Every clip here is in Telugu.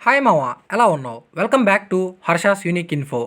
హాయ్ మావా ఎలా ఉన్నావు welcome back to Harsha's unique info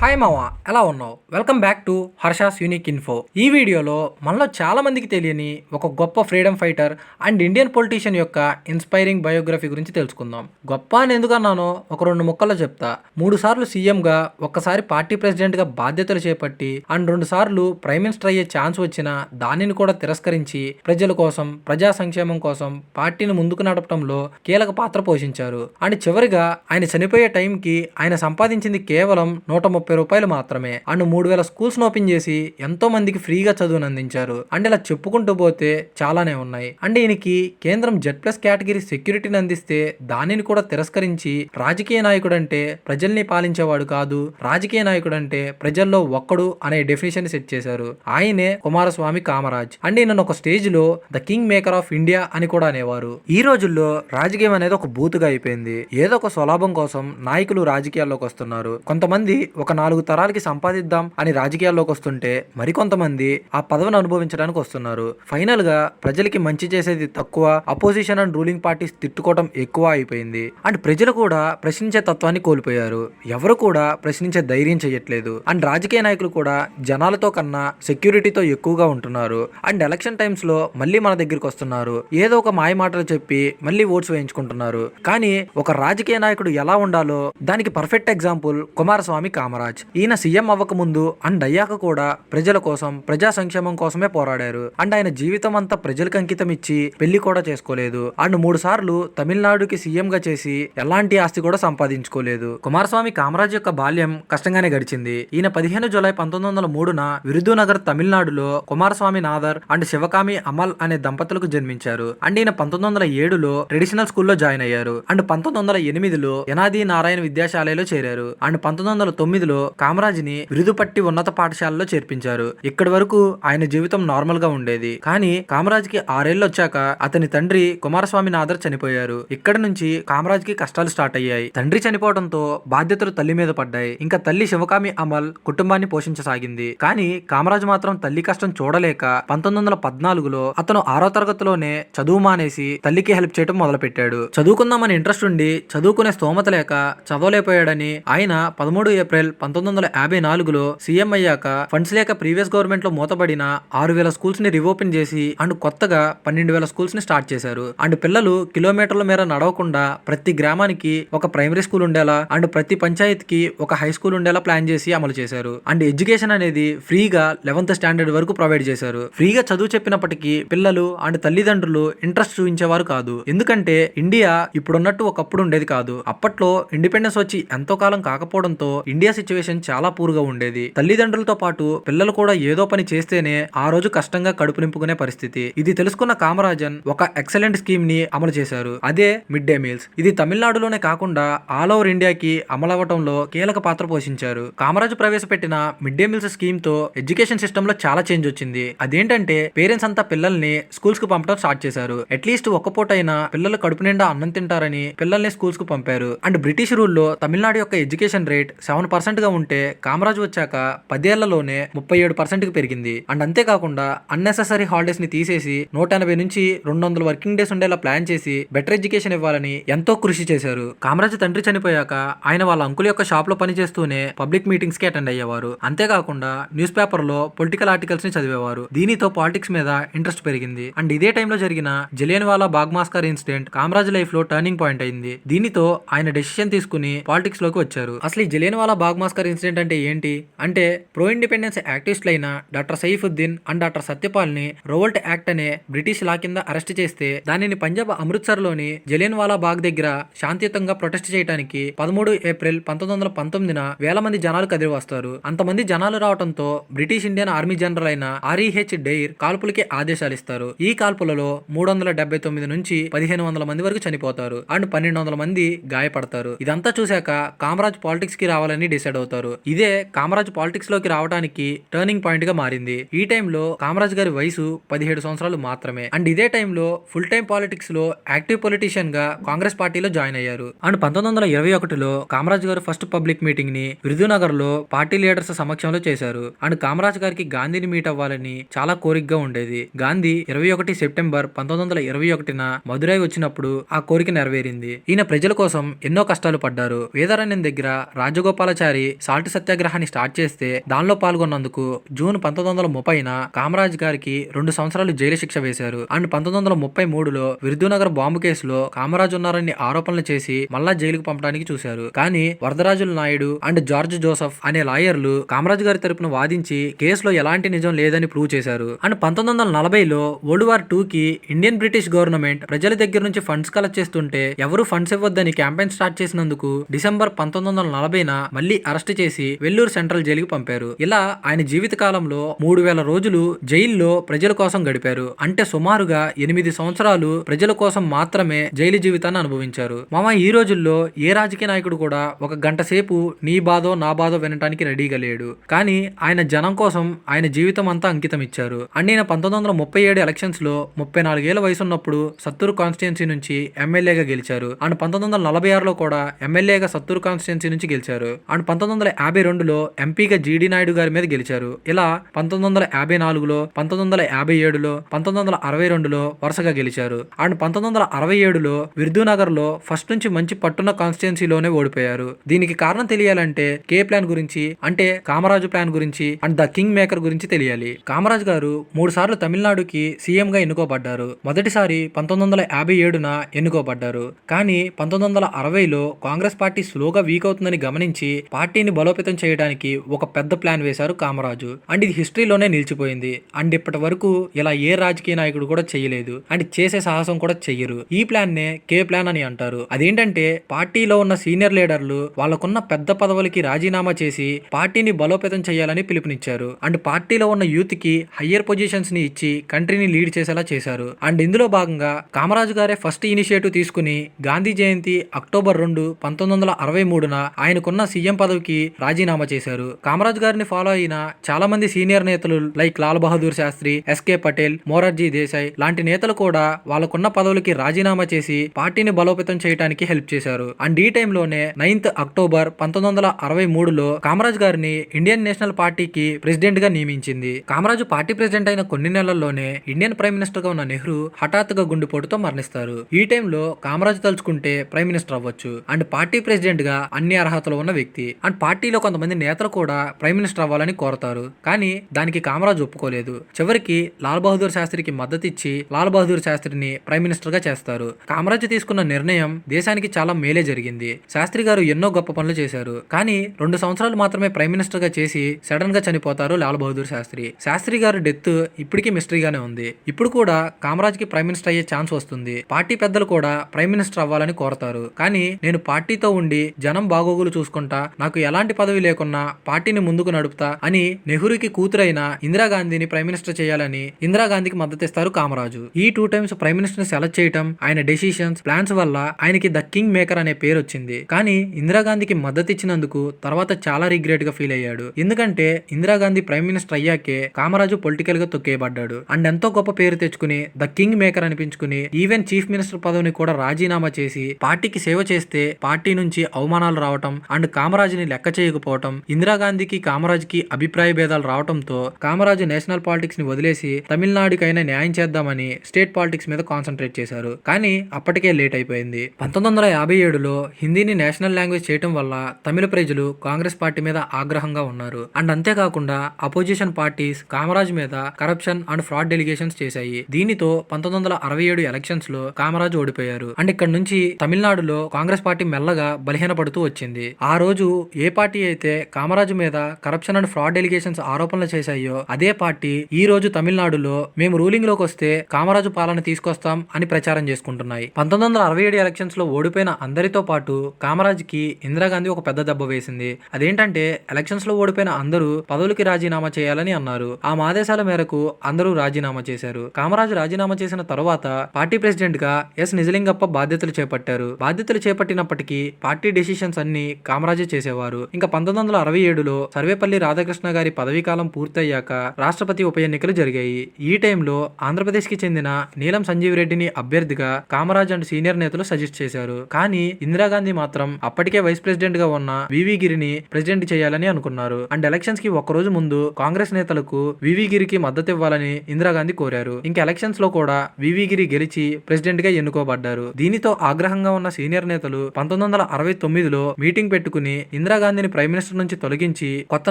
hi మావా ఎలా ఉన్నావు? Welcome back to Harsha's unique info ఈ వీడియోలో మనలో చాలా మందికి తెలియని ఒక గొప్ప freedom fighter and Indian politician యొక్క ఇన్స్పైరింగ్ బయోగ్రఫీ గురించి తెలుసుకుందాం. గొప్ప అని ఎందుకన్నానో ఒక రెండు ముక్కల్లో చెప్తా. మూడు సార్లు సీఎంగా ఒక్కసారి పార్టీ ప్రెసిడెంట్గా బాధ్యతలు చేపట్టి అండ్ రెండు సార్లు ప్రైమ్ మినిస్టర్ అయ్యే ఛాన్స్ వచ్చినా దానిని కూడా తిరస్కరించి ప్రజల కోసం ప్రజా సంక్షేమం కోసం పార్టీని ముందుకు నడపడంలో కీలక పాత్ర పోషించారు. అండ్ చివరిగా ఆయన చనిపోయే టైంకి ఆయన సంపాదించింది కేవలం నూట ముప్పై రూపాయలు మాత్రం మాత్రమే. అండ్ మూడు వేల స్కూల్స్ ఓపెన్ చేసి ఎంతో మందికి ఫ్రీగా చదువును అందించారు. అండ్ ఇలా చెప్పుకుంటూ పోతే చాలానే ఉన్నాయి. అండ్ ఈయనకి కేంద్రం జెడ్ ప్లస్ కేటగిరీ సెక్యూరిటీని అందిస్తే దానిని కూడా తిరస్కరించి రాజకీయ నాయకుడు అంటే ప్రజల్ని పాలించేవాడు కాదు రాజకీయ నాయకుడు అంటే ప్రజల్లో ఒక్కడు అనే డెఫినేషన్ సెట్ చేశారు. ఆయనే కుమారస్వామి కామరాజ్. అండ్ ఈయన ఒక స్టేజ్లో the king maker of India అని కూడా అనేవారు. ఈ రోజుల్లో రాజకీయం అనేది ఒక బూతుగా అయిపోయింది. ఏదో ఒక స్వలాభం కోసం నాయకులు రాజకీయాల్లోకి వస్తున్నారు. కొంతమంది ఒక నాలుగు తరాలకి సంపాదిద్దాం అని రాజకీయాల్లోకి వస్తుంటే మరికొంతమంది ఆ పదవిని అనుభవించడానికి వస్తున్నారు. ఫైనల్గా ప్రజలకి మంచి చేసేది తక్కువ అపోజిషన్ అండ్ రూలింగ్ పార్టీస్ తిట్టుకోవటం ఎక్కువ అయిపోయింది. అండ్ ప్రజలు కూడా ప్రశ్నించే తత్వాన్ని కోల్పోయారు. ఎవరు కూడా ప్రశ్నించే ధైర్యం చేయట్లేదు. అండ్ రాజకీయ నాయకులు కూడా జనాలతో కన్నా సెక్యూరిటీతో ఎక్కువగా ఉంటున్నారు. అండ్ ఎలక్షన్ టైమ్స్లో మళ్ళీ మన దగ్గరికి వస్తున్నారు. ఏదో ఒక మాయ మాటలు చెప్పి మళ్ళీ ఓట్స్ వేయించుకుంటున్నారు. కానీ ఒక రాజకీయ నాయకుడు ఎలా ఉండాలో దానికి పర్ఫెక్ట్ ఎగ్జాంపుల్ కుమారస్వామి కామరాజ్. ఈయన సీఎం అవ్వక ముందు అండ్ అయ్యాక కూడా ప్రజల కోసం ప్రజా సంక్షేమం కోసమే పోరాడారు. అండ్ ఆయన జీవితం అంతా ప్రజలకు అంకితం ఇచ్చి పెళ్ళి కూడా చేసుకోలేదు. అండ్ మూడు సార్లు తమిళనాడుకి సీఎం గా చేసి ఎలాంటి ఆస్తి కూడా సంపాదించుకోలేదు. కుమారస్వామి కామరాజ్ యొక్క బాల్యం కష్టంగానే గడిచింది. ఈయన పదిహేను జూలై పంతొమ్మిది వందల మూడున విరుదునగర్ తమిళనాడులో కుమారస్వామి నాదర్ అండ్ శివకామి అమల్ అనే దంపతులకు జన్మించారు. అండ్ ఈయన పంతొమ్మిది వందల ఏడులో ట్రెడిషనల్ స్కూల్లో జాయిన్ అయ్యారు. అండ్ పంతొమ్మిది వందల ఎనిమిదిలో యనాది నారాయణ విద్యాశాలలో చేరారు. అండ్ పంతొమ్మిది వందల తొమ్మిదిలో కామరాజ్ విద్యార్థిని విరుదుపట్టి ఉన్నత పాఠశాలలో చేర్పించారు. ఇక్కడి వరకు ఆయన జీవితం నార్మల్గా ఉండేది. కానీ కామరాజ్కి ఆరేళ్ళు వచ్చాక అతని తండ్రి కుమారస్వామి నాదర్ చనిపోయారు. ఇక్కడ నుంచి కామరాజ్కి కష్టాలు స్టార్ట్ అయ్యాయి. తండ్రి చనిపోవడంతో బాధ్యతలు తల్లి మీద పడ్డాయి. ఇంకా తల్లి శివకామి అమల్ కుటుంబాన్ని పోషించసాగింది. కానీ కామరాజ్ మాత్రం తల్లి కష్టం చూడలేక పంతొమ్మిది వందల పద్నాలుగులో అతను ఆరో తరగతిలోనే చదువు మానేసి తల్లికి హెల్ప్ చేయడం మొదలుపెట్టాడు. చదువుకుందామని ఇంట్రెస్ట్ ఉండి చదువుకునే స్తోమత లేక చదవలేకపోయాడని ఆయన పదమూడు ఏప్రిల్ పంతొమ్మిది వందల యాభై నాలుగులో సీఎం అయ్యాక ఫండ్స్ లేక ప్రీవియస్ గవర్నమెంట్లో మూతబడిన ఆరు వేల స్కూల్స్ని రిఓపెన్ చేసి అండ్ కొత్తగా పన్నెండు వేల స్కూల్స్ని స్టార్ట్ చేశారు. అండ్ పిల్లలు కిలోమీటర్ల మేర నడవకుండా ప్రతి గ్రామానికి ఒక ప్రైమరీ స్కూల్ ఉండేలా అండ్ ప్రతి పంచాయతీకి ఒక హై స్కూల్ ఉండేలా ప్లాన్ చేసి అమలు చేశారు. అండ్ ఎడ్యుకేషన్ అనేది ఫ్రీగా లెవెన్త్ స్టాండర్డ్ వరకు ప్రొవైడ్ చేశారు. ఫ్రీగా చదువు చెప్పినప్పటికీ పిల్లలు అండ్ తల్లిదండ్రులు ఇంట్రెస్ట్ చూపించేవారు కాదు. ఎందుకంటే ఇండియా ఇప్పుడున్నట్టు ఒకప్పుడు ఉండేది కాదు. అప్పట్లో ఇండిపెండెన్స్ వచ్చి ఎంతో కాలం కాకపోవడంతో ఇండియా సిచ్యువేషన్ చాలా పూర్గా ఉండేది. తల్లిదండ్రులతో పాటు పిల్లలు కూడా ఏదో పని చేస్తేనే ఆ రోజు కష్టంగా కడుపు నింపుకునే పరిస్థితి. ఇది తెలుసుకున్న కామరాజన్ ఒక ఎక్సలెంట్ స్కీమ్ని అమలు చేశారు. అదే మిడ్ డే మీల్స్. ఇది తమిళనాడులోనే కాకుండా ఆల్ ఓవర్ ఇండియాకి అమలవటంలో కీలక పాత్ర పోషించారు. కామరాజు ప్రవేశపెట్టిన మిడ్ డే మీల్స్ స్కీమ్తో ఎడ్యుకేషన్ సిస్టమ్లో చాలా చేంజ్ వచ్చింది. అదేంటంటే పేరెంట్స్ అంతా పిల్లల్ని స్కూల్స్కు పంపడం స్టార్ట్ చేశారు. అట్లీస్ట్ ఒక్క పూట అయినా పిల్లలు కడుపు నిండా అన్నం తింటారని పిల్లల్ని స్కూల్స్కు పంపారు. అండ్ బ్రిటిష్ రూల్లో తమిళనాడు యొక్క ఎడ్యుకేషన్ రేట్ సెవెన్ పర్సెంట్గా ఉంటే కామరాజు వచ్చాక పదేళ్ళలోనే ముప్పై ఏడు పర్సెంట్కి పెరిగింది. అండ్ అంతేకాకుండా అన్నెసెసరీ హాలిడేస్ని తీసేసి నూట ఎనభై నుంచి రెండు వందల వర్కింగ్ డేస్ ఉండేలా ప్లాన్ చేసి బెటర్ ఎడ్యుకేషన్ ఇవ్వాలని ఎంతో కృషి చేశారు. కామరాజు తండ్రి చనిపోయాక ఆయన వాళ్ళ అంకుల్ యొక్క షాప్లో పనిచేస్తూనే పబ్లిక్ మీటింగ్స్కి అటెండ్ అయ్యేవారు. అంతేకాకుండా న్యూస్ పేపర్లో పొలిటికల్ ఆర్టికల్స్ని చదివేవారు. దీనితో పాలిటిక్స్ మీద ఇంట్రెస్ట్ పెరిగింది. అండ్ ఇదే టైంలో జరిగిన జలియన్ వాలా బాగ్మాస్కర్ ఇన్సిడెంట్ కామరాజ్ లైఫ్లో టర్నింగ్ పాయింట్ అయింది. దీనితో ఆయన డెసిషన్ తీసుకుని పాలిటిక్స్లోకి వచ్చారు. అసలు ఈ జలియన్ వాలా బాగ్మాస్కర్ ఇన్సిడెంట్ అంటే ఏంటి? అంటే ప్రో ఇండిపెండెన్స్ యాక్టివిస్టులైన డాక్టర్ సైఫుద్దీన్ అండ్ డాక్టర్ సత్యపాల్ని రోవల్ట్ యాక్ట్ అనే బ్రిటిష్ లా కింద అరెస్ట్ చేస్తే దానిని పంజాబ్ అమృత్సర్లోని జలియన్ వాలా బాగ్ దగ్గర శాంతియుతంగా ప్రొటెస్ట్ చేయడానికి పదమూడు ఏప్రిల్ పంతొమ్మిది వందల పంతొమ్మిదిన వేల మంది జనాలు కదిలి వస్తారు అంతమంది జనాలు రావడంతో బ్రిటిష్ ఇండియన్ ఆర్మీ జనరల్ అయిన ఆర్ఈహెచ్ డెయిర్ కాల్పులకి ఆదేశాలు ఇస్తారు ఈ కాల్పులలో మూడు వందల డెబ్బై తొమ్మిది నుంచి పదిహేను వందల మంది వరకు చనిపోతారు అండ్ పన్నెండు వందల మంది గాయపడతారు. ఇదంతా చూశాక కామరాజ్ పాలిటిక్స్కి రావాలని డిసైడ్ అవుతారు. ఇదే కామరాజ్ పాలిటిక్స్లోకి రావడానికి టర్నింగ్ పాయింట్గా మారింది. ఈ టైంలో కామరాజ్ గారి వయసు పదిహేడు సంవత్సరాలు మాత్రమే. అండ్ ఇదే టైంలో ఫుల్ టైం పాలిటిక్స్లో యాక్టివ్ పొలిటీషియన్గా కాంగ్రెస్ పార్టీలో జాయిన్ అయ్యారు. అండ్ పంతొమ్మిది వందల ఇరవై ఒకటిలో కామరాజ్ గారు ఫస్ట్ పబ్లిక్ మీటింగ్ని విరుదునగర్లో పార్టీ లీడర్స్ సమక్షంలో చేశారు. అండ్ కామరాజ్ గారికి గాంధీని మీట్ అవ్వాలని చాలా కోరికగా ఉండేది. గాంధీ ఇరవై ఒకటి సెప్టెంబర్ పంతొమ్మిది వందల ఇరవై ఒకటిన మదురై వచ్చినప్పుడు ఆ కోరిక నెరవేరింది. ఈయన ప్రజల కోసం ఎన్నో కష్టాలు పడ్డారు. వేదారణ్యం దగ్గర రాజగోపాలాచారి సాల్ట్ సత్య సత్యాగ్రహాన్ని స్టార్ట్ చేస్తే దానిలో పాల్గొన్నందుకు జూన్ పంతొమ్మిది వందల ముప్పైన కామరాజ్ గారికి రెండు సంవత్సరాలు జైలు శిక్ష వేశారు. అండ్ పంతొమ్మిది వందల ముప్పై మూడులో విరుదునగర్ బాంబు కేసులో కామరాజ్ ఉన్నారని ఆరోపణలు చేసి మళ్ళా జైలుకు పంపడానికి చూశారు. కానీ Varadarajulu Naidu and George Joseph అనే లాయర్లు కామరాజ్ గారి తరపున వాదించి కేసులో ఎలాంటి నిజం లేదని ప్రూవ్ చేశారు. అండ్ పంతొమ్మిది వందల నలభైలో వరల్డ్ వార్ టూ కి ఇండియన్ బ్రిటిష్ గవర్నమెంట్ ప్రజల దగ్గర నుంచి ఫండ్స్ కలెక్ట్ చేస్తుంటే ఎవరు ఫండ్స్ ఇవ్వద్దని క్యాంపెయిన్ స్టార్ట్ చేసినందుకు డిసెంబర్ పంతొమ్మిది వందల నలభైన మళ్ళీ అరెస్ట్ చేసి వెల్లూరు సెంట్రల్ జైలుకి పంపారు. ఇలా ఆయన జీవిత కాలంలో మూడు వేల రోజులు జైల్లో ప్రజల కోసం గడిపారు. అంటే సుమారుగా ఎనిమిది సంవత్సరాలు ప్రజల కోసం మాత్రమే జైలు జీవితాన్ని అనుభవించారు. మామ ఈ రోజుల్లో ఏ రాజకీయ నాయకుడు కూడా ఒక గంట సేపు నీ బాధో నా బాధో వినటానికి రెడీగా లేడు. కానీ ఆయన జనం కోసం ఆయన జీవితం అంతా అంకితం ఇచ్చారు. అండ్ నేను పంతొమ్మిది వందల ముప్పై ఏడు ఎలక్షన్స్లో ముప్పై నాలుగేళ్ళ వయసు ఉన్నప్పుడు సత్తూరు కాన్స్టిట్యున్సీ నుంచి ఎమ్మెల్యేగా గెలిచారు. అండ్ పంతొమ్మిది వందల నలభై ఆరులో కూడా ఎమ్మెల్యేగా సత్తూరు కాన్స్టిట్యున్సీ నుంచి గెలిచారు. అండ్ పంతొమ్మిది వందల యాభై రెండులో ఎంపీగా జీడి నాయుడు గారి మీద గెలిచారు. ఇలా పంతొమ్మిది వందల యాభై నాలుగులో పంతొమ్మిది వందల యాభై ఏడులో పంతొమ్మిది వందల అరవై రెండులో వరుసగా గెలిచారు. అండ్ పంతొమ్మిది వందల అరవై ఏడులో విర్దూనగర్లో ఫస్ట్ నుంచి మంచి పట్టున్న కాన్స్టిట్యున్సీలోనే ఓడిపోయారు. దీనికి కారణం తెలియాలంటే కే ప్లాన్ గురించి అంటే కామరాజు ప్లాన్ గురించి అండ్ ద కింగ్ మేకర్ గురించి తెలియాలి. కామరాజ్ గారు మూడు సార్లు తమిళనాడుకి సీఎం గా ఎన్నుకోబడ్డారు. మొదటిసారి పంతొమ్మిది వందల యాభై ఏడున ఎన్నుకోబడ్డారు. కానీ పంతొమ్మిది వందల అరవైలో కాంగ్రెస్ పార్టీ స్లోగా వీక్ అవుతుందని గమనించి పార్టీని బలోపేతం చేయడానికి ఒక పెద్ద ప్లాన్ వేశారు కామరాజు. అండ్ ఇది హిస్టరీలోనే నిలిచిపోయింది. అండ్ ఇప్పటి వరకు ఇలా ఏ రాజకీయ నాయకుడు కూడా చేయలేదు. అండ్ చేసే సాహసం కూడా చెయ్యరు. ఈ ప్లాన్ నే కే ప్లాన్ అని అంటారు. అదేంటంటే పార్టీలో ఉన్న సీనియర్ లీడర్లు వాళ్ళకున్న పెద్ద పదవులకి రాజీనామా చేసి పార్టీని బలోపేతం చేయాలని పిలుపునిచ్చారు. అండ్ పార్టీలో ఉన్న యూత్కి హయ్యర్ పొజిషన్స్ని ఇచ్చి కంట్రీని లీడ్ చేసేలా చేశారు. అండ్ ఇందులో భాగంగా కామరాజు గారే ఫస్ట్ ఇనిషియేటివ్ తీసుకుని గాంధీ జయంతి అక్టోబర్ రెండు పంతొమ్మిది వందల అరవై మూడున ఆయనకున్న సీఎం పదవికి రాజీనామా చేశారు. కామరాజ్ గారిని ఫాలో అయిన చాలా మంది సీనియర్ నేతలు like Lal Bahadur Shastri S K Patel Morarji Desai లాంటి నేతలు కూడా వాళ్ళకున్న పదవులకి రాజీనామా చేసి పార్టీని బలోపేతం చేయడానికి హెల్ప్ చేశారు. అండ్ ఈ టైంలోనే నైన్త్ అక్టోబర్ పంతొమ్మిది వందల అరవై మూడులో కామరాజ్ గారిని ఇండియన్ నేషనల్ పార్టీకి ప్రెసిడెంట్గా నియమించింది. కామరాజు పార్టీ ప్రెసిడెంట్ అయిన కొన్ని నెలల్లోనే ఇండియన్ ప్రైమ్ మినిస్టర్గా ఉన్న నెహ్రూ హఠాత్తుగా గుండెపోటుతో మరణిస్తారు. ఈ టైంలో కామరాజు తలుచుకుంటే ప్రైమ్ మినిస్టర్ అవ్వచ్చు. అండ్ పార్టీ ప్రెసిడెంట్గా అన్ని అర్హతలు ఉన్న వ్యక్తి. అండ్ పార్టీలో కొంతమంది కొంతమంది నేతలు కూడా ప్రైమ్ మినిస్టర్ అవ్వాలని కోరతారు. కానీ దానికి కామరాజ్ ఒప్పుకోలేదు. చివరికి లాల్ బహదూర్ శాస్త్రికి మద్దతు ఇచ్చి లాల్ బహదూర్ శాస్త్రిని ప్రైమ్ మినిస్టర్గా చేస్తారు. కామరాజ్ తీసుకున్న నిర్ణయం దేశానికి చాలా మేలే జరిగింది. శాస్త్రి గారు ఎన్నో గొప్ప పనులు చేశారు. కానీ రెండు సంవత్సరాలు మాత్రమే ప్రైమ్ మినిస్టర్గా చేసి సడన్గా చనిపోతారు లాల్ బహదూర్ శాస్త్రి. శాస్త్రి గారి డెత్ ఇప్పటికీ మిస్టరీగానే ఉంది. ఇప్పుడు కూడా కామరాజ్కి ప్రైమ్ మినిస్టర్ అయ్యే ఛాన్స్ వస్తుంది. పార్టీ పెద్దలు కూడా ప్రైమ్ మినిస్టర్ అవ్వాలని కోరతారు. కానీ నేను పార్టీతో ఉండి జనం బాగోగులు చూసుకుంటా నాకు ఎలాంటి పదవి లేకున్నా పార్టీని ముందుకు నడుపుతా అని నెహ్రూకి కూతురైన ఇందిరాగాంధీని ప్రైమ్ మినిస్టర్ చేయాలని ఇందిరాగాంధీకి మద్దతు ఇస్తారు కామరాజు. ఈ two times prime minister select చేయటం ఆయన డెసిషన్స్ ప్లాన్స్ వల్ల ఆయనకి ద కింగ్ మేకర్ అనే పేరు వచ్చింది. కానీ ఇందిరాగాంధీకి మద్దతు ఇచ్చినందుకు తర్వాత చాలా రిగ్రెట్గా ఫీల్ అయ్యాడు. ఎందుకంటే ఇందిరాగాంధీ ప్రైమ్ మినిస్టర్ అయ్యాకే కామరాజు పొలిటికల్గా తొక్కేయబడ్డాడు. అండ్ ఎంతో గొప్ప పేరు తెచ్చుకుని ద కింగ్ మేకర్ అనిపించుకుని ఈవెన్ చీఫ్ మినిస్టర్ పదవిని కూడా రాజీనామా చేసి పార్టీకి సేవ చేస్తే పార్టీ నుంచి అవమానాలు రావటం అండ్ కామరాజుని లెక్క చేయకపోవటం ఇందిరాగాంధీకి కామరాజుకి అభిప్రాయ భేదాలు రావటంతో కామరాజు నేషనల్ పాలిటిక్స్ని వదిలేసి తమిళనాడుకైనా న్యాయం చేద్దామని స్టేట్ పాలిటిక్స్ మీద కాన్సన్ట్రేట్ చేశారు. కానీ అప్పటికే లేట్ అయిపోయింది. పంతొమ్మిది వందల యాభై ఏడులో హిందీని నేషనల్ లాంగ్వేజ్ చేయటం వల్ల తమిళ ప్రజలు కాంగ్రెస్ పార్టీ మీద ఆగ్రహంగా ఉన్నారు. అండ్ అంతేకాకుండా అపోజిషన్ పార్టీస్ కామరాజ్ మీద కరప్షన్ అండ్ ఫ్రాడ్ డెలిగేషన్స్ చేశాయి. దీనితో పంతొమ్మిది వందల అరవై ఏడు ఎలక్షన్స్లో కామరాజ్ ఓడిపోయారు. అండ్ ఇక్కడ నుంచి తమిళనాడులో కాంగ్రెస్ పార్టీ మెల్లగా బలహీనపడుతూ వచ్చింది. ఆ రోజు ఏ పార్టీ అయితే కామరాజు మీద కరప్షన్ అండ్ ఫ్రాడ్ ఎలిగేషన్స్ ఆరోపణలు చేశాయో అదే పార్టీ ఈ రోజు తమిళనాడులో మేము రూలింగ్లోకి వస్తే కామరాజు పాలన తీసుకొస్తాం అని ప్రచారం చేసుకుంటున్నాయి. పంతొమ్మిది వందల అరవై ఏడు ఎలక్షన్స్లో ఓడిపోయిన అందరితో పాటు కామరాజ్కి ఇందిరాగాంధీ ఒక పెద్ద దెబ్బ వేసింది. అదేంటంటే ఎలక్షన్స్లో ఓడిపోయిన అందరూ పదవులకి రాజీనామా చేయాలని అన్నారు. ఆ ఆదేశాల మేరకు అందరూ రాజీనామా చేశారు. కామరాజు రాజీనామా చేసిన తర్వాత పార్టీ ప్రెసిడెంట్గా ఎస్ నిజలింగప్ప బాధ్యతలు చేపట్టారు. బాధ్యతలు చేపట్టినప్పటికీ పార్టీ డెసిషన్స్ అన్ని కామరాజే చేసేవారు. ఇంకా పంతొమ్మిది పంతొమ్మిది వందల అరవై ఏడులో సర్వేపల్లి రాధాకృష్ణ గారి పదవీకాలం పూర్తయ్యాక రాష్ట్రపతి ఉప ఎన్నికలు జరిగాయి. ఈ టైంలో ఆంధ్రప్రదేశ్కి చెందిన నీలం సంజీవ్ రెడ్డిని అభ్యర్థిగా కామరాజ్ అండ్ సీనియర్ నేతలు సజెస్ట్ చేశారు. కానీ ఇందిరాగాంధీ మాత్రం అప్పటికే వైస్ ప్రెసిడెంట్గా ఉన్న వివి గిరిని ప్రెసిడెంట్ చేయాలని అనుకున్నారు. అండ్ ఎలక్షన్స్కి ఒక్క రోజు ముందు కాంగ్రెస్ నేతలకు వివి గిరికి మద్దతు ఇవ్వాలని ఇందిరాగాంధీ కోరారు. ఇంకా ఎలక్షన్స్లో కూడా వివి గిరి గెలిచి ప్రెసిడెంట్గా ఎన్నుకోబడ్డారు. దీనితో ఆగ్రహంగా ఉన్న సీనియర్ నేతలు పంతొమ్మిది వందల అరవై తొమ్మిదిలో మీటింగ్ పెట్టుకుని ఇందిరాగాంధీని ప్రైమ్ మినిస్టర్ నుంచి తొలగించి కొత్త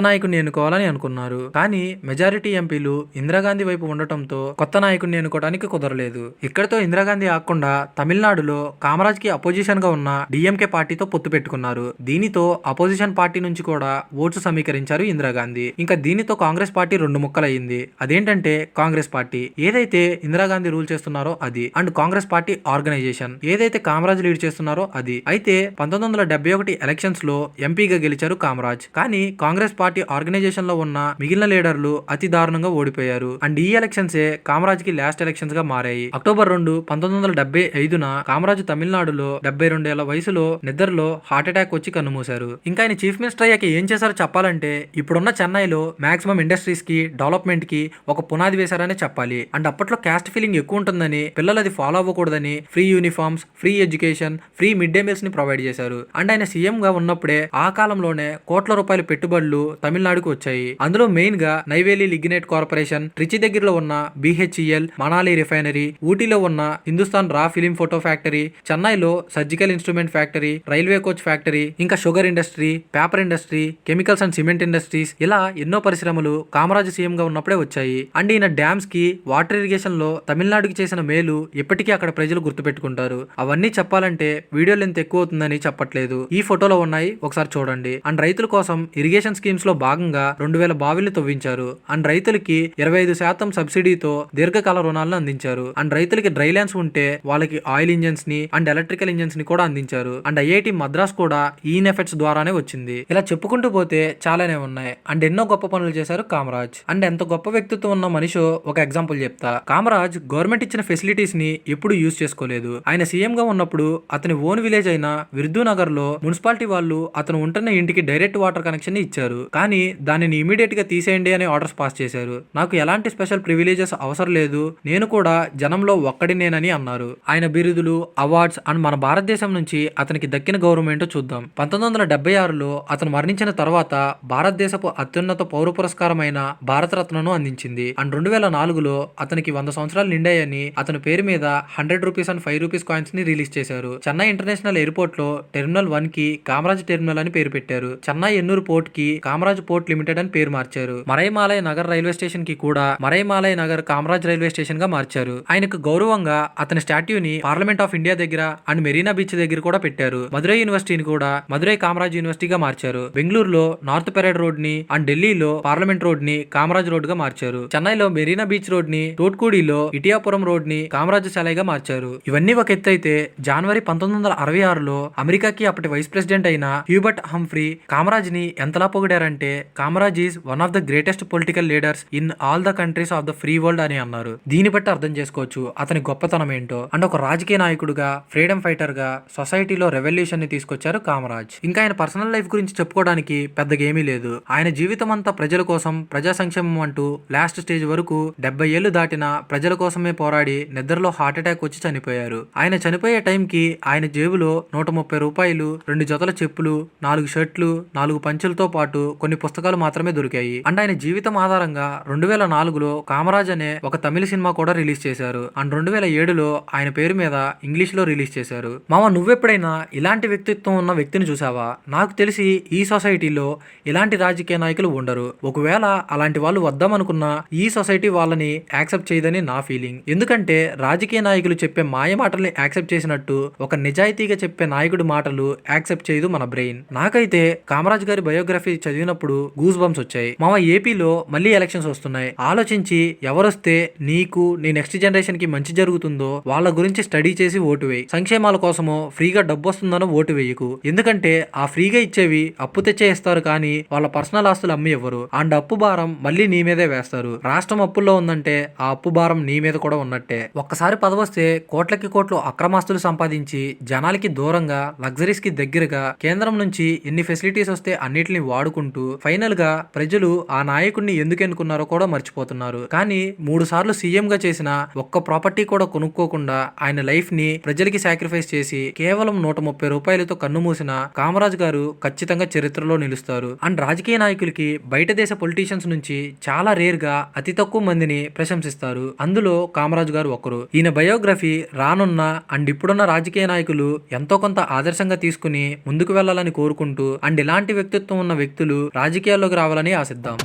నాయకుడిని ఎన్నుకోవాలని అనుకున్నారు. కానీ మెజారిటీ ఎంపీలు ఇందిరాగాంధీ వైపు ఉండటంతో కొత్త నాయకుడిని ఎన్నుకోవడానికి కుదరలేదు. ఇక్కడితో ఇందిరాగాంధీ ఆకుండా తమిళనాడులో కామరాజ్కి అపోజిషన్గా ఉన్న డిఎంకే పార్టీతో పొత్తు పెట్టుకున్నారు. దీనితో అపోజిషన్ పార్టీ నుంచి కూడా ఓట్స్ సమీకరించారు ఇందిరాగాంధీ. ఇంకా దీనితో కాంగ్రెస్ పార్టీ రెండు ముక్కలయ్యింది. అదేంటంటే కాంగ్రెస్ పార్టీ. ఏదైతే ఇందిరాగాంధీ రూల్ చేస్తున్నారో అది. And Congress party organisation. ఏదైతే కామరాజ్ లీడ్ చేస్తున్నారో అది. అయితే పంతొమ్మిది వందల డెబ్బై ఒకటి ఎలక్షన్స్లో ఎంపీగా గెలిచారు కామరాజ్. కానీ కాంగ్రెస్ పార్టీ ఆర్గనైజేషన్లో ఉన్న మిగిలిన లీడర్లు అతి దారుణంగా ఓడిపోయారు. అండ్ ఈ ఎలక్షన్స్ ఏ కామరాజ్కి లాస్ట్ ఎలక్షన్స్గా మారాయి. అక్టోబర్ రెండు పంతొమ్మిది వందల డెబ్బై ఐదున కామరాజు తమిళనాడులో డెబ్బై రెండేళ్ళ వయసులో నిద్రలో హార్ట్ అటాక్ వచ్చి కన్నుమూశారు ఇంకా ఆయన చీఫ్ మినిస్టర్ అయ్యాక ఏం చేశారో చెప్పాలంటే ఇప్పుడున్న చెన్నైలో మాక్సిమం ఇండస్ట్రీస్కి డెవలప్మెంట్కి ఒక పునాది వేశారనే చెప్పాలి. అండ్ అప్పట్లో క్యాస్ట్ ఫీలింగ్ ఎక్కువ ఉంటుందని పిల్లలు అది follow అవ్వకూడదని free uniforms free education free mid day మీల్స్ని provide చేశారు. అండ్ ఆయన సీఎం గా ఉన్నప్పుడే ఆ కాలంలోనే కోట్ల రూపాయల పెట్టుబడులు తమిళనాడుకు వచ్చాయి. అందులో మెయిన్గా నైవేలి లిగ్నైట్ కార్పొరేషన్ ట్రిచి దగ్గరలో ఉన్న బిహెచ్ఈఎల్ మనాలి రిఫైనరీ ఊటీలో ఉన్న Hindustan raw film photo factory చెన్నైలో surgical instrument factory railway coach factory ఇంకా sugar industry paper industry chemicals and cement industries ఇలా ఎన్నో పరిశ్రమలు కామరాజు సీఎం గా ఉన్నప్పుడే వచ్చాయి. అండ్ ఈయన డ్యామ్స్కి వాటర్ ఇరిగేషన్లో తమిళనాడుకి చేసిన మేలు ఎప్పటికీ అక్కడ ప్రజలు గుర్తుపెట్టుకుంటారు. అవన్నీ చెప్పాలంటే వీడియో లెంత్ ఎక్కువ అవుతుందని చెప్పట్లేదు. ఈ ఫోటోలో ఉన్నాయి ఒకసారి చూడండి. అండ్ రైతులు కోసం ఇరిగేషన్ స్కీమ్స్లో భాగంగా రెండు వేల బావిలు తవ్వించారు. అండ్ రైతులకి ఇరవై ఐదు శాతం సబ్సిడీతో దీర్ఘకాల రుణాలను అందించారు. అండ్ రైతులకి డ్రై ల్యాండ్స్ ఉంటే వాళ్ళకి ఆయిల్ ఇంజన్స్ని అండ్ ఎలక్ట్రికల్ ఇంజన్స్ని కూడా అందించారు. అండ్ ఐఐటి మద్రాస్ కూడా ఈ ఎఫెక్ట్స్ ద్వారానే వచ్చింది. ఇలా చెప్పుకుంటూ పోతే చాలానే ఉన్నాయి. అండ్ ఎన్నో గొప్ప పనులు చేశారు కామరాజ్. అండ్ ఎంత గొప్ప వ్యక్తిత్వం ఉన్న మనిషి ఒక ఎగ్జాంపుల్ చెప్తా. కామరాజ్ గవర్నమెంట్ ఇచ్చిన ఫెసిలిటీస్ని ఎప్పుడు యూజ్ చేసుకోలేదు. ఆయన సీఎం గా ఉన్నప్పుడు అతని ఓన్ విలేజ్ అయిన విర్దూ నగర్లో మున్సిపాలిటీ వాళ్ళు అతను ఉంటున్న ఇంటికి డైరెక్ట్ వాటర్ కనెక్షన్ ఇచ్చారు. కానీ దానిని ఇమీడియట్గా తీసేయండి అని ఆర్డర్స్ పాస్ చేశారు. నాకు ఎలాంటి స్పెషల్ ప్రివిలేజెస్ అవసరం లేదు. నేను కూడా జనంలో ఒక్కడినేనని అన్నారు. ఆయన బిరుదులు అవార్డ్స్ అండ్ మన భారతదేశం నుంచి అతనికి దక్కిన గౌరవం ఏంటో చూద్దాం. పంతొమ్మిది వందల డెబ్బై ఆరులో అతను మరణించిన తర్వాత భారతదేశపు అత్యున్నత పౌర పురస్కారమైన భారతరత్నను అందించింది. అండ్ రెండు వేల నాలుగులో అతనికి వంద సంవత్సరాలు నిండాయని అతని పేరు మీద hundred rupees and five rupees కాయిన్స్ని release చేశారు. చెన్నై ఇంటర్నేషనల్ ఎయిర్పోర్ట్లో టెర్మినల్ వన్కి కామరాజ్ టెర్మినల్ అని పేరు పెట్టారు. చెన్నై ఎన్నూరు పోర్ట్కి కామరాజ్ పోర్ట్ లిమిటెడ్ అని పేరు మార్చారు. మరైమాలయ నగర్ రైల్వే స్టేషన్కి కూడా మరైమాలయ నగర్ కామరాజ్ రైల్వే స్టేషన్గా మార్చారు. ఆయనకు గౌరవంగా అతని స్టాట్యూని పార్లమెంట్ ఆఫ్ ఇండియా దగ్గర అండ్ మెరీనా బీచ్ దగ్గర కూడా పెట్టారు. మదురై యూనివర్సిటీని కూడా మదురై కామరాజ్ యూనివర్సిటీగా మార్చారు. బెంగళూరులో నార్త్ పెరేడ్ రోడ్ని అండ్ ఢిల్లీలో పార్లమెంట్ రోడ్ని కామరాజ్ రోడ్గా మార్చారు. చెన్నైలో మెరీనా బీచ్ రోడ్ని తోట్కూడిలో ఇటియాపురం రోడ్ని కామరాజ్ శాలైగా మార్చారు. ఇవన్నీ ఒక ఎత్తు అయితే జనవరి పంతొమ్మిది వందల అరవై ఆరులో అమెరికాకి అప్పటి వైస్ ప్రెసిడెంట్ అయిన హ్యూబర్ట్ హంఫ్రీ కామరాజ్ కామరాజ్ని ఎంతలా పొగిడారంటే Kamaraj is one of the greatest political leaders in all the countries of the free world అని అన్నారు. దీన్ని బట్టి అర్థం చేసుకోవచ్చు అతని గొప్పతనం ఏంటో. అండ్ ఒక రాజకీయ నాయకుడుగా ఫ్రీడమ్ ఫైటర్గా సొసైటీలో రెవల్యూషన్ని తీసుకొచ్చారు కామరాజ్. ఇంకా ఆయన పర్సనల్ లైఫ్ గురించి చెప్పుకోవడానికి పెద్దగా ఏమీ లేదు. ఆయన జీవితం అంతా ప్రజల కోసం ప్రజా సంక్షేమం అంటూ లాస్ట్ స్టేజ్ వరకు డెబ్బై ఏళ్ళు దాటిన ప్రజల కోసమే పోరాడి నిద్రలో హార్ట్ అటాక్ వచ్చి చనిపోయారు. ఆయన చనిపోయే టైంకి ఆయన జేబులో నూట ముప్పై రూపాయలు రెండు జతల చెప్పులు నాలుగు షర్ట్లు నాలుగు పంచులతో పాటు కొన్ని పుస్తకాలు మాత్రమే దొరికాయి. అండ్ ఆయన జీవితం ఆధారంగా రెండు వేల నాలుగులో కామరాజ్ అనే ఒక తమిళ సినిమా కూడా రిలీజ్ చేశారు. అండ్ రెండు వేల ఏడులో ఆయన పేరు మీద ఇంగ్లీష్లో రిలీజ్ చేశారు. మామ నువ్వెప్పుడైనా ఇలాంటి వ్యక్తిత్వం ఉన్న వ్యక్తిని చూసావా నాకు తెలిసి ఈ సొసైటీలో ఇలాంటి రాజకీయ నాయకులు ఉండరు. ఒకవేళ అలాంటి వాళ్ళు వద్దామనుకున్నా ఈ సొసైటీ వాళ్ళని యాక్సెప్ట్ చేయదని నా ఫీలింగ్. ఎందుకంటే రాజకీయ నాయకులు చెప్పే మాయ మాటల్ని యాక్సెప్ట్ చేసినట్టు ఒక నిజాయితీగా చెప్పే నాయకుడి మాటలు యాక్సెప్ట్ చేయదు మన బ్రెయిన్. నాకైతే కామ కామరాజ్ గారి బయోగ్రఫీ చదివినప్పుడు గూస్ బంప్స్ వచ్చాయి. మామ ఏపీలో మళ్ళీ ఎలక్షన్స్ వస్తున్నాయి. ఆలోచించి ఎవరొస్తే నీకు నీ నెక్స్ట్ జనరేషన్కి మంచి జరుగుతుందో వాళ్ళ గురించి స్టడీ చేసి ఓటు వేయి. సంక్షేమాల కోసమో ఫ్రీగా డబ్బు వస్తుందనో ఓటు వేయకు. ఎందుకంటే ఆ ఫ్రీగా ఇచ్చేవి అప్పు తెచ్చే ఇస్తారు కానీ వాళ్ళ పర్సనల్ ఆస్తులు అమ్మి ఇవ్వరు అండ్ అప్పు భారం మళ్ళీ నీ మీదే వేస్తారు. రాష్ట్రం అప్పుల్లో ఉందంటే ఆ అప్పు భారం నీ మీద కూడా ఉన్నట్టే. ఒక్కసారి పదవస్తే కోట్లకి కోట్లు అక్రమాస్తులు సంపాదించి జనాలకి దూరంగా లగ్జరీస్కి దగ్గరగా కేంద్రం నుంచి ఎన్ని ఫెసిలిటీస్ వస్తే అన్నిటిని వాడుకుంటూ ఫైనల్గా ప్రజలు ఆ నాయకుడిని ఎందుకు ఎన్నుకున్నారో కూడా మర్చిపోతున్నారు. కానీ మూడు సార్లు సీఎం గా చేసిన ఒక్క ప్రాపర్టీ కూడా కొనుక్కోకుండా ఆయన లైఫ్ని ప్రజలకి సాక్రిఫైస్ చేసి కేవలం నూట ముప్పై రూపాయలతో కన్ను మూసిన కామరాజ్ గారు ఖచ్చితంగా చరిత్రలో నిలుస్తారు. అండ్ రాజకీయ నాయకులకి బయట దేశ పొలిటీషియన్స్ నుంచి చాలా రేర్గా అతి తక్కువ మందిని ప్రశంసిస్తారు. అందులో కామరాజ్ గారు ఒకరు. ఈయన బయోగ్రఫీ రానున్న అండ్ ఇప్పుడున్న రాజకీయ నాయకులు ఎంతో కొంత ఆదర్శంగా తీసుకుని ముందుకు వెళ్ళాలని కోరుకుంటూ అండ్ ఇలాంటి ఇలాంటి వ్యక్తిత్వం ఉన్న వ్యక్తులు రాజకీయాల్లోకి రావాలని ఆశిద్దాం.